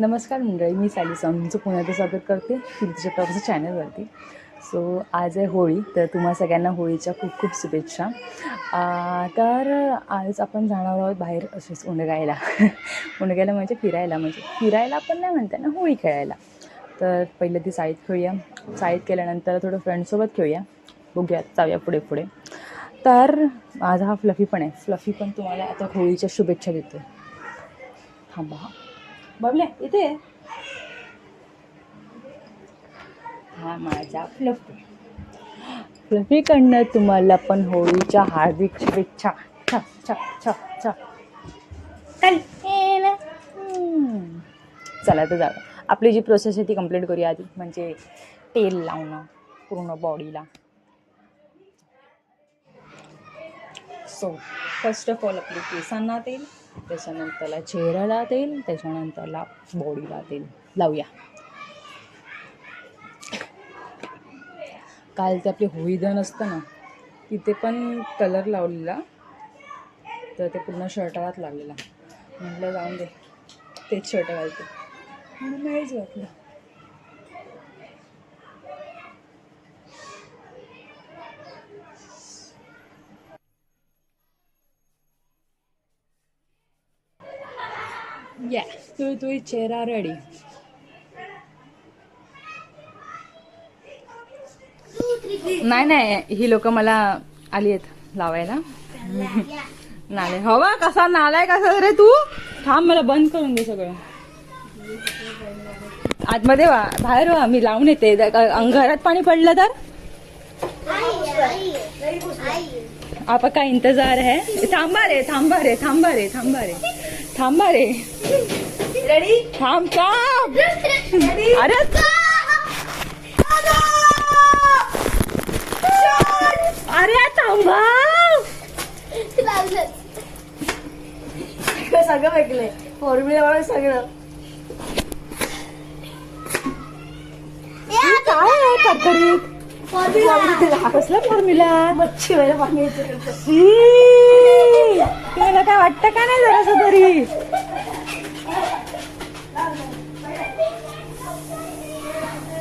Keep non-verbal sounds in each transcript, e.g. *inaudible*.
नमस्कार मंडळी मी सायली तुमचं पुण्यात स्वागत करते. फिरतीच्या टॉपच्या चॅनलवरती. सो आज आहे होळी तर तुम्हा सगळ्यांना होळीच्या खूप खूप शुभेच्छा. तर आज आपण जाणार आहोत बाहेर असेच उंडगायला *laughs* उंडगायला म्हणजे फिरायला म्हणजे फिरायला पण नाही म्हणता ना होळी खेळायला. तर पहिलं ती साईत खेळूया. साईड केल्यानंतर थोडं फ्रेंडसोबत खेळूया. बघूया जाऊया पुढे पुढे. तर माझा हा फ्लफी पण आहे. फ्लफी पण तुम्हाला आता होळीच्या शुभेच्छा देतो थांबा हा. बबल्या इथे. हा माझा फ्लफी फ्लफीकडनं तुम्हाला पण होळीच्या हार्दिक शुभेच्छा. चल. तर जाऊ आपली जी प्रोसेस आहे ती कंप्लीट करूया आधी. म्हणजे तेल लावणं पूर्ण बॉडीला सो फर्स्ट ऑफ ऑल आपली केसांना तेल. त्याच्यानंतरला चेहऱ्याला तेल त्याच्यानंतरला बॉडीला तेल लावूया. काल ते आपली होळीदन असतं ना तिथे पण कलर लावलेला. तर ते पूर्ण शर्टालाच लावलेला. म्हटलं जाऊन दे तेच शर्ट घालते. म्हणून नाहीच वाटलं. या तू तुझी चेहरा रेडी नाही नाही ही लोक मला आली आहेत लावायला. नाले. हवा कसा नालाय कसा रे तू? थांब मला बंद करून दे सगळं. आतमध्ये वा बाहेर वा मी लावून येते. घरात पाणी पडलं तर? आपा का इंतजार है थांबा रे थांबा रे थांबा रे थांबा रे. थांबा रे. रेडी थांब थांब. अरे. अरे थांबा. सगळं ऐकलंय. फॉर्म्युला सगळं. हे काय आहे कसला फॉर्म्युला मच्छी. तुला काय वाटतं का नाही जरासं तरी?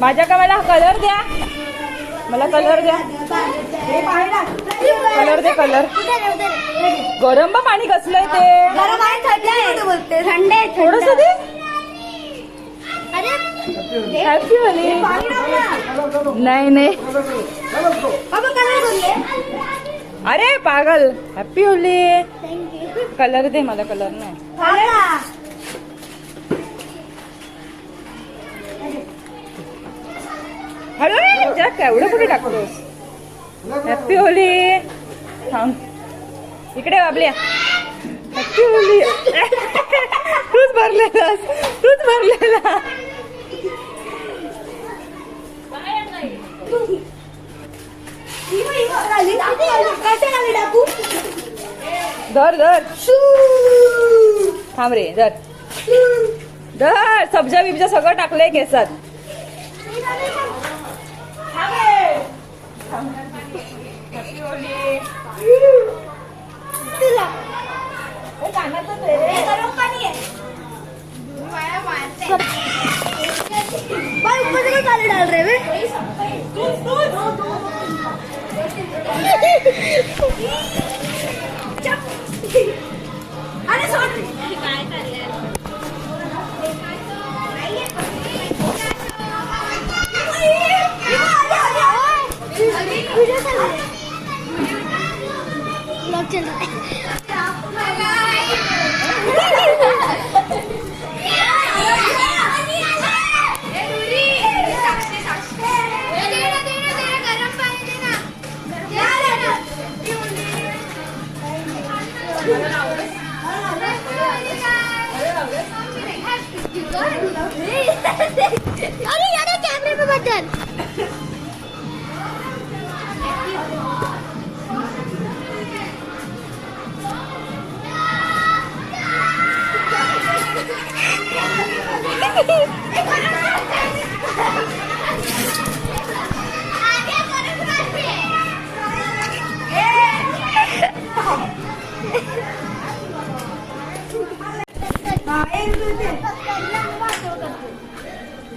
माझ्या का मला कलर द्या? मला कलर द्या. कलर दे कलर गरम बा पाणी कसलंय ते? थंड. थोडस हॅपी होली नाही नाही. अरे पागल. हॅपी होली कलर दे मला कलर नाही. हॅलो जरा केवढं कुठे टाकतोस? हॅपी होली थांब. इकडे बाबल्या. हॅपी होली *laughs* तूच भरलेला तूच भरलेला कसे आले टाकू धर धर. थांब रे धर. धर सब्जा बिब्जा सगळं टाकलंय केसात. तुला हे गरम पाणी आहे भाई ऊपर से काले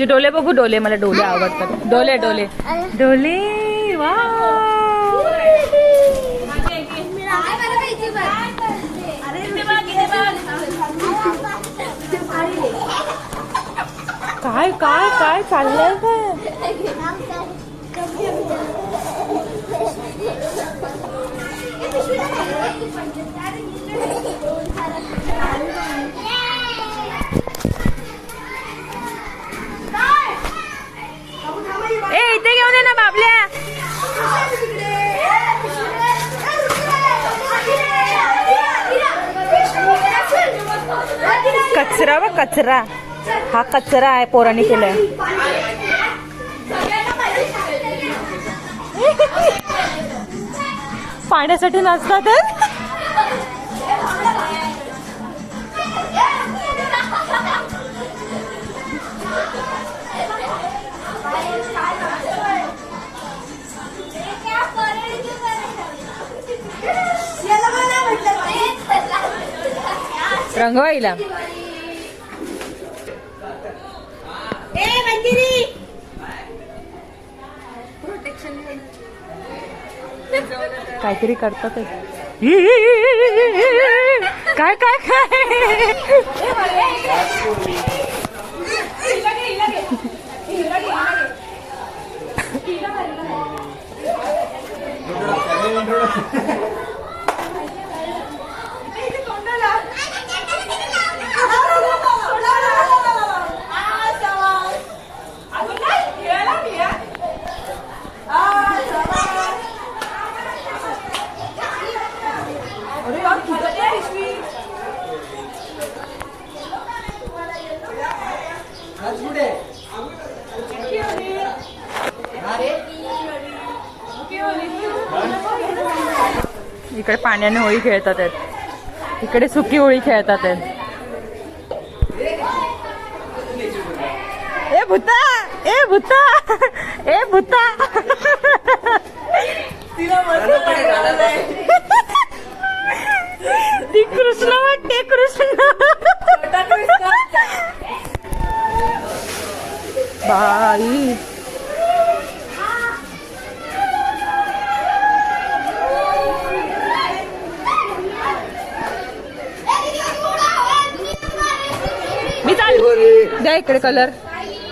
तुझे डोले बघू डोले मला डोले आवडतात. डोले डोले. डोले वा काय काय काय चाललंय काय *laughs* कचरा. हा कचरा आहे पोरांनी केलाय. पाण्यासाठी नाचतात रंगवाईला काहीतरी करतात काय काय काय इकडे पाण्याने होळी खेळतात आहेत. इकडे सुकी होळी खेळतात आहेत. ए भूता! ए भूता! ए भूता! ती कृष्ण वाटते कृष्ण. बाई. द्या इकडे कलर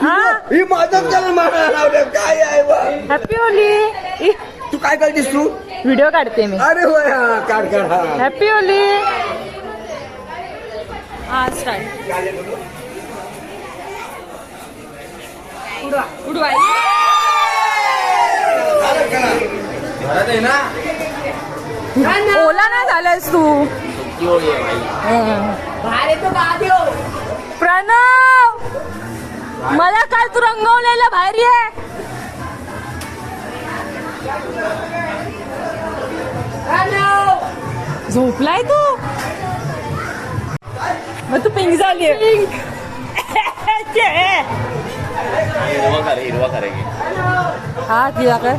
हा? ही माझं लावलं काय आहे बा? हॅपी होली तू काय करतेस तू? व्हिडिओ काढते मी. अरे होय हा काढ काढ हा. हॅपी होली हा स्टार्ट उडवा उडवा. ओला नाही झालायस तू. हं. प्रणव! मला काल तू रंगवलेला बाहेर ये झोपलाय तू? मग तू पिंक झाली हा किया काय?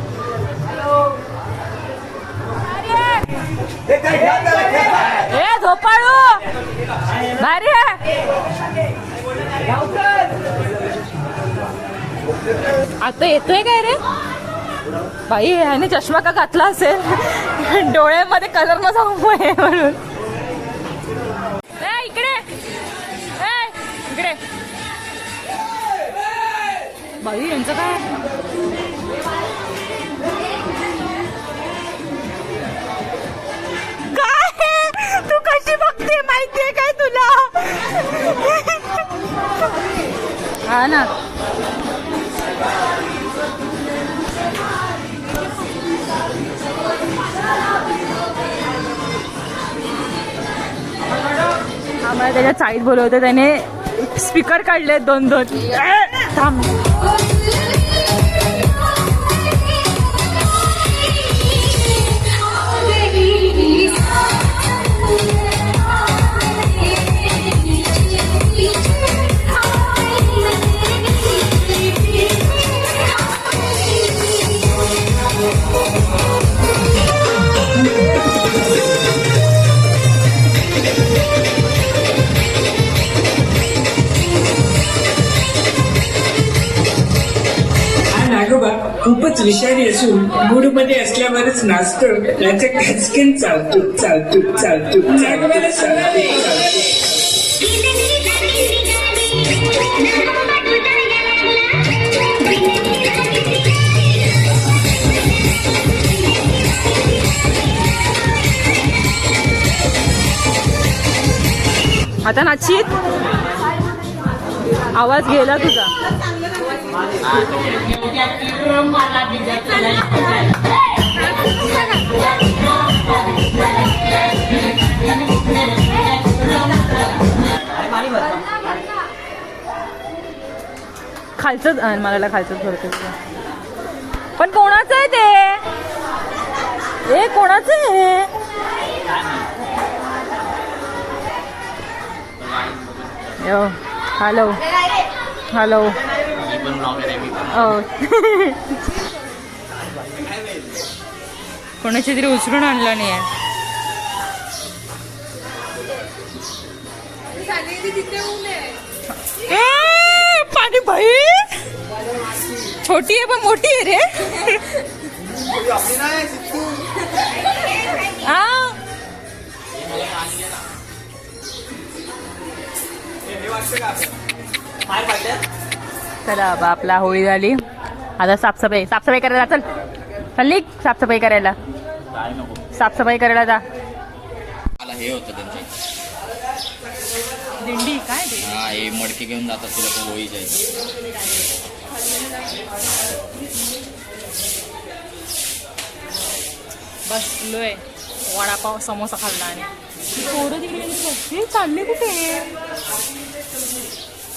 ए झोपाळू. भारी आहे. आता येतोय काय रे? बाई ह्याने चष्मा का घातला असेल? डोळ्यामध्ये कलर न जाऊ नये म्हणून. इकडे. इकडे. बाई यांचं काय? काय? तू कशी बघते? माहितीये काय तुला? हा ना. आम्हाला त्याच्या चाळीत बोलवतं त्याने स्पीकर काढले दोन दोन थांब. विषारी असून मूडमध्ये असल्यावरच नाचतो नाच खचकन चालतो चालतो चालतो चालतो चालतो चालतो आता नाचित आवाज गेला तुझा. खालचंच मला खालचंच भरतो पण कोणाचं आहे ते? ए कोणाचं आहे हॅलो हॅलो पण ब्लॉगर आहे मी पण ओ कोणाची तरी उचलून आणलं नाही आहे. पाणी बाई छोटी आहे पण मोठी आहे रे. आ चला बा आपला होळी झाली. आता साफसफाई साफसफाई करायला चल. चालली साफसफाई करायला. साफसफाई करायला जा. हे होतं त्यांचे. दिंडी काय हा हे मडके घेऊन जातात तुला तो होळी जायचं. बसलोय. वडापाव समोसा खाल्ला आणि. पोरं तिकडे चालले कुठे?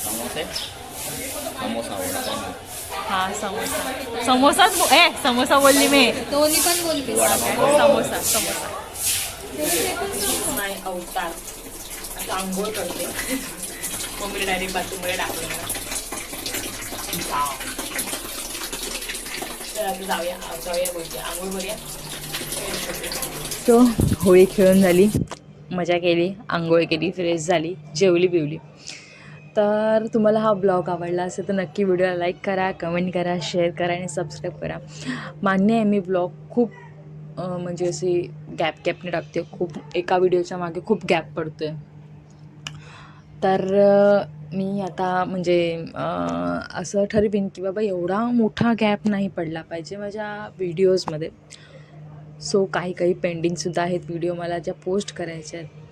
समोसे? समोसा. हा समोसा. समोसाच बो- ए समोसा बोलली मी. दोन्ही पण समोसा समोसा. नाही अवतार. आता आंघोळ करते. मम्मीने डायरेक्ट बाथरूममध्ये टाकलं मला जाव. चला आता जाऊया. जाऊया बोलते. आंघोळ करूया. तो होळी खेळून झाली. मजा केली. आंघोळ केली. फ्रेश झाली. जेवली बिवली. तर तुम्हाला हा ब्लॉग आवडला असेल तर नक्की व्हिडिओला लाईक करा कमेंट करा शेअर करा आणि सबस्क्राईब करा. मान्य आहे मी ब्लॉग खूप म्हणजे अशी गॅप गॅपने टाकते. खूप एका व्हिडिओच्या मागे खूप गॅप पडतो आहे तर मी आता म्हणजे असं ठरवीन की बाबा एवढा मोठा गॅप नाही पडला पाहिजे माझ्या व्हिडिओजमध्ये. सो काही काही पेंडिंगसुद्धा आहेत व्हिडिओ मला ज्या पोस्ट करायच्या आहेत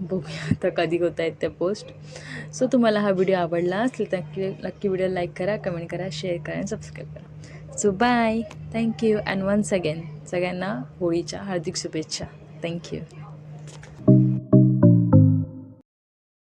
बघूया आता कधी होत आहेत त्या पोस्ट सो तुम्हाला हा व्हिडिओ आवडला असेल तर नक्की नक्की व्हिडिओ लाईक करा कमेंट करा शेअर करा आणि सबस्क्राईब करा. So bye thank you and once again सगळ्यांना होळीच्या हार्दिक शुभेच्छा. थँक्यू